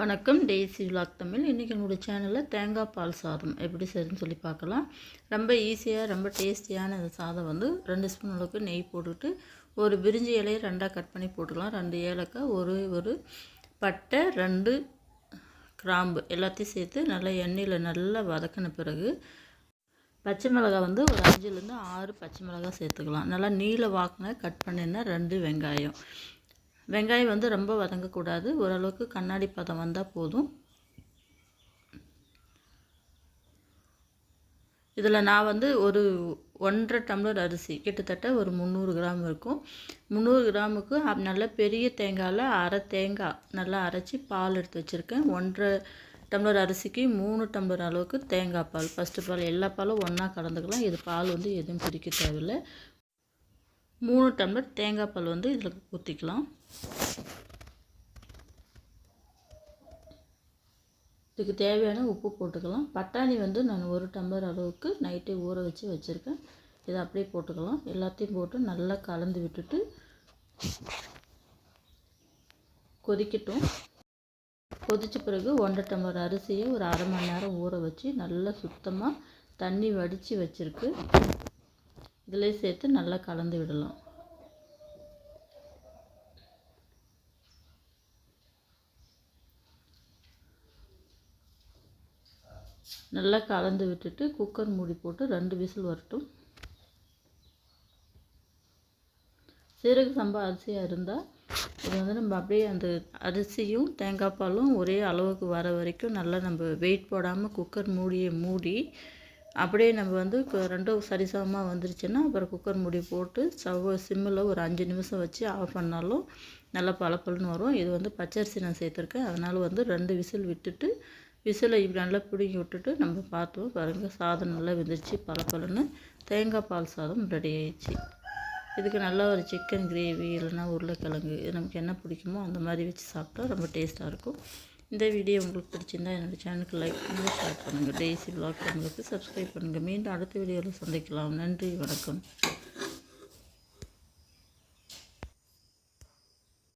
வணக்கம். Daisy vlog Tamil. இன்றைக்கி என்னோடய சேனலில் தேங்காய் பால் சாதம் எப்படி செய்யுதுன்னு சொல்லி பார்க்கலாம். ரொம்ப ஈஸியாக ரொம்ப டேஸ்டியான இந்த சாதம் வந்து ரெண்டு ஸ்பூன் அளவுக்கு நெய் போட்டுட்டு ஒரு பிரிஞ்சி இலையை ரெண்டாக கட் பண்ணி போட்டுக்கலாம். ரெண்டு ஏலக்காய் ஒரு ஒரு பட்டை ரெண்டு கிராம்பு எல்லாத்தையும் சேர்த்து நல்லா எண்ணெயில் நல்லா வதக்கின பிறகு பச்சை மிளகாய் வந்து ஒரு அஞ்சுலேருந்து ஆறு பச்சை மிளகாய் சேர்த்துக்கலாம். நல்லா நீல வாக்கின கட் பண்ணினா ரெண்டு வெங்காயம். வெங்காயம் வந்து ரொம்ப வதங்கக்கூடாது. ஓரளவுக்கு கண்ணாடி பதம் வந்தால் போதும். இதில் நான் வந்து ஒரு ஒன்றரை டம்ளர் அரிசி கிட்டத்தட்ட ஒரு முந்நூறு கிராம் இருக்கும். முந்நூறு கிராமுக்கு நல்ல பெரிய தேங்காயில் அரை தேங்காய் நல்லா அரைச்சி பால் எடுத்து வச்சுருக்கேன். ஒன்றரை டம்ளர் அரிசிக்கு மூணு டம்ளர் அளவுக்கு தேங்காய் பால். ஃபஸ்ட்டு பால் எல்லா பாலும் ஒன்றா கலந்துக்கலாம். இது பால் வந்து எதுவும் பிரிக்க தேவையில்லை. மூணு டம்ளர் தேங்காய் பால் வந்து இதில் ஊற்றிக்கலாம். இதுக்கு தேவையான உப்பு போட்டுக்கலாம். பட்டாணி வந்து நான் ஒரு டம்ளர் அளவுக்கு நைட்டே ஊற வச்சு வச்சுருக்கேன். இதை அப்படியே போட்டுக்கலாம். எல்லாத்தையும் போட்டு நல்லா கலந்து விட்டுட்டு கொதிக்கட்டும். கொதித்த பிறகு ஒன்றரை டம்ளர் அரிசியை ஒரு அரை மணி நேரம் ஊற வச்சு நல்லா சுத்தமாக தண்ணி வடித்து வச்சுருக்கு. இதிலே சேர்த்து நல்லா கலந்து விடலாம். நல்லா கலந்து விட்டுட்டு குக்கர் மூடி போட்டு ரெண்டு விசில் வரட்டும். சீரக சம்பா அரிசியாக இருந்தால் இது வந்து நம்ம அப்படியே அந்த அரிசியும் தேங்காய் பாலும் ஒரே அளவுக்கு வர வரைக்கும் நல்லா நம்ம வெயிட் போடாமல் குக்கர் மூடியை மூடி அப்படியே நம்ம வந்து ரெண்டும் சரிசமமாக வந்துருச்சுன்னா அப்புறம் குக்கர் மூடி போட்டு சவ் சிம்மில் ஒரு அஞ்சு நிமிஷம் வச்சு ஆஃப் பண்ணாலும் நல்லா பளபளன்னு வரும். இது வந்து பச்சரிசி நான் சேர்த்துருக்கேன். அதனால் வந்து ரெண்டு விசில் விட்டுட்டு விசிலை இப்படி நல்லா பிடுங்கி விட்டுட்டு நம்ம பார்த்தோம் பாருங்கள் சாதம் நல்லா வெந்துருச்சு பளபளன்னு. தேங்காய் பால் சாதம் ரெடி ஆயிடுச்சு. இதுக்கு நல்லா ஒரு சிக்கன் கிரேவி இல்லைன்னா உருளைக்கிழங்கு இது நமக்கு என்ன பிடிக்குமோ அந்த மாதிரி வச்சு சாப்பிட்டா ரொம்ப டேஸ்ட்டாக இருக்கும். இந்த வீடியோ உங்களுக்கு பிடிச்சிருந்தால் என்னோடய சேனலுக்கு லைக் பண்ணுங்கள் ஷேர் பண்ணுங்கள் டெய்ஸி பிளாக் உங்களுக்கு சப்ஸ்கிரைப் பண்ணுங்கள் மீண்டும் அடுத்த வீடியோவில் சந்திக்கலாம். நன்றி வணக்கம்.